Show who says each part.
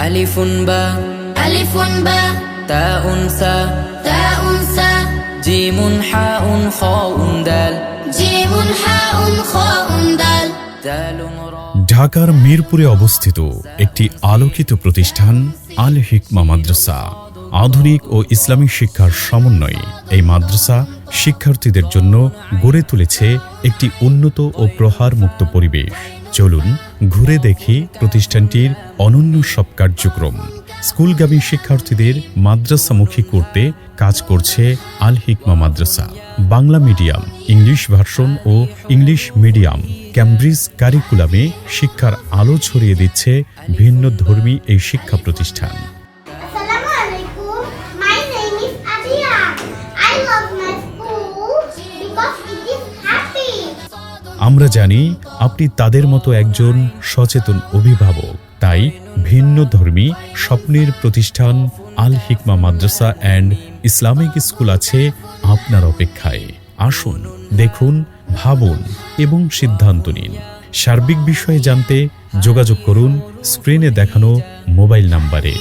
Speaker 1: ألف باء
Speaker 2: ألف باء
Speaker 1: تاء سا
Speaker 2: تاء سا
Speaker 1: جيم حاء خاء دال
Speaker 2: جيم حاء خاء دال
Speaker 1: دال را
Speaker 3: ঢাকার মিরপুরে অবস্থিত একটি আলোকিত প্রতিষ্ঠান আল হিকমা মাদ্রাসা আধুনিক ও ইসলামী শিক্ষার সমন্বয়ে এই মাদ্রাসা শিক্ষার্থীদের জন্য গড়ে তুলেছে একটি উন্নত ও প্রহার মুক্ত পরিবেশ চলুন ঘুরে দেখি প্রতিষ্ঠানটির অনন্য সব কার্যক্রম। স্কুলগামী শিক্ষার্থীদের মাদ্রাসামুখী করতে কাজ করছে আল হিকমা মাদ্রাসা। বাংলা মিডিয়াম, ইংলিশ ভার্সন ও ইংলিশ মিডিয়াম। ক্যামব্রিজ কারিকুলামে শিক্ষার আলো ছড়িয়ে দিচ্ছে ভিন্ন ধর্মী এই শিক্ষা প্রতিষ্ঠান। আমরা জানি আপনি তাদের মতো একজন সচেতন অভিভাবক। তাই ভিন্ন ধর্মী স্বপ্নের প্রতিষ্ঠান Al Hikma Madrasa and Islamic school আছে আপনার অপেক্ষায়। আসুন, দেখুন, ভাবুন এবং সিদ্ধান্ত নিন। সার্বিক বিষয়ে জানতে যোগাযোগ করুন, স্ক্রিনে দেখানো মোবাইল নাম্বারে।